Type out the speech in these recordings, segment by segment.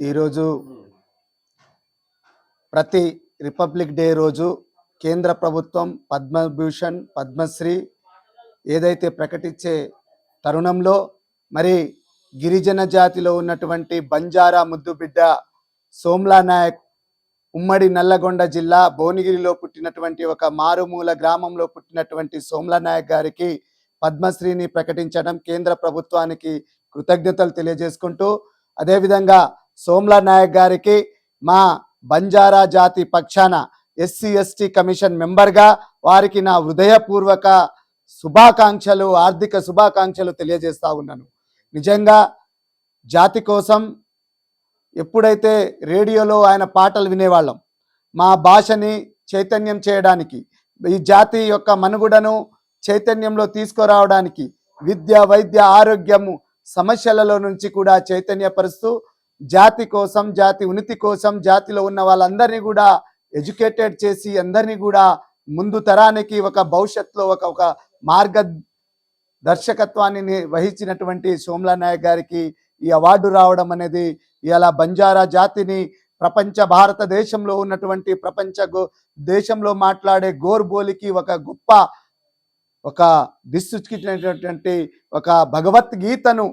ఈరోజు ప్రతి republic day రోజు కేంద్ర ప్రభుత్వం పద్మభూషణ్ పద్మశ్రీ ఏదైతే ప్రకటించే తరుణంలో మరి గిరిజన జాతిలో ఉన్నటువంటి బంజారా ముద్దుబిడ్డ సోమ్లా నాయక్ ఉమ్మడి నల్లగొండ జిల్లా భువనగిరిలో పుట్టినటువంటి ఒక మారుమూల గ్రామంలో పుట్టినటువంటి సోమ్లా నాయక్ గారికి పద్మశ్రీని ప్రకటించడం కేంద్ర ప్రభుత్వానికి కృతజ్ఞతలు తెలియజేసుకుంటూ అదేవిధంగా సోమ్ల నాయక్ గారికి మా బంజారా జాతి పక్షాన ఎస్సీ ఎస్టీ కమిషన్ మెంబర్గా వారికి నా హృదయపూర్వక శుభాకాంక్షలు ఆర్థిక శుభాకాంక్షలు తెలియజేస్తా ఉన్నాను. నిజంగా జాతి కోసం ఎప్పుడైతే రేడియోలో ఆయన పాటలు వినేవాళ్ళం మా భాషని చైతన్యం చేయడానికి ఈ జాతి యొక్క మనుగుడను చైతన్యంలో తీసుకురావడానికి విద్య వైద్య ఆరోగ్యము సమస్యలలో నుంచి కూడా చైతన్యపరుస్తూ జాతి కోసం జాతి ఉనికి కోసం జాతిలో ఉన్న వాళ్ళందరినీ కూడా ఎడ్యుకేటెడ్ చేసి అందరినీ కూడా ముందు తరానికి ఒక భవిష్యత్తులో ఒక ఒక మార్గ దర్శకత్వాన్ని వహించినటువంటి సోమ్లా నాయక్ గారికి ఈ అవార్డు రావడం అనేది ఇలా బంజారా జాతిని ప్రపంచ భారతదేశంలో ఉన్నటువంటి ప్రపంచ గో దేశంలో మాట్లాడే గోర్బోలికి ఒక గొప్ప ఒక దిశుచినటువంటి ఒక భగవద్గీతను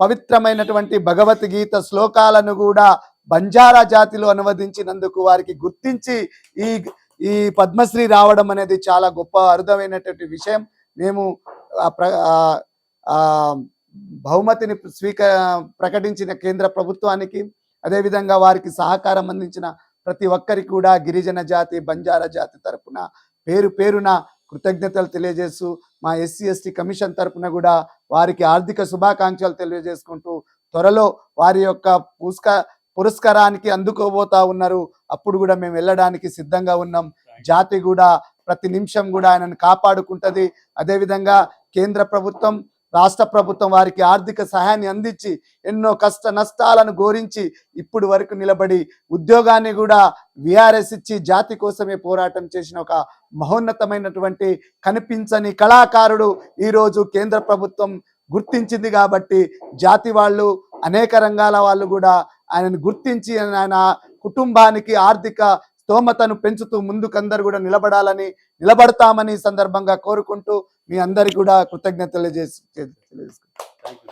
పవిత్రమైనటువంటి భగవద్గీత శ్లోకాలను కూడా బంజారా జాతిలో అనువదించినందుకు వారికి గుర్తించి ఈ ఈ పద్మశ్రీ రావడం అనేది చాలా గొప్ప అరుదమైనటువంటి విషయం. మేము ప్ర- బహుమతిని స్వీక ప్రకటించిన కేంద్ర ప్రభుత్వానికి అదేవిధంగా వారికి సహకారం అందించిన ప్రతి ఒక్కరికి కూడా గిరిజన జాతి బంజారా జాతి తరపున పేరు పేరున కృతజ్ఞతలు తెలియజేస్తూ మా ఎస్సీ ఎస్టీ కమిషన్ తరఫున కూడా వారికి ఆర్థిక శుభాకాంక్షలు తెలియజేసుకుంటూ త్వరలో వారి యొక్క పురస్క పురస్కారానికి అందుకోబోతా ఉన్నారు. అప్పుడు కూడా మేము వెళ్ళడానికి సిద్ధంగా ఉన్నాం. జాతి కూడా ప్రతి నిమిషం కూడా ఆయనను కాపాడుకుంటుంది. అదేవిధంగా కేంద్ర ప్రభుత్వం రాష్ట్ర ప్రభుత్వం వారికి ఆర్థిక సహాయాన్ని అందించి ఎన్నో కష్ట నష్టాలను గోరించి ఇప్పుడు వరకు నిలబడి ఉద్యోగాన్ని కూడా విఆర్ఎస్ ఇచ్చి జాతి కోసమే పోరాటం చేసిన ఒక మహోన్నతమైనటువంటి కనిపించని కళాకారుడు ఈరోజు కేంద్ర ప్రభుత్వం గుర్తించింది కాబట్టి జాతి వాళ్ళు అనేక రంగాల వాళ్ళు కూడా ఆయనను గుర్తించి ఆయన కుటుంబానికి ఆర్థిక స్తోమతను పెంచుతూ ముందుకందరు కూడా నిలబడాలని నిలబడతామని సందర్భంగా కోరుకుంటూ మీ అందరికి కూడా కృతజ్ఞతలు చేసి తెలియజేసుకుంటాం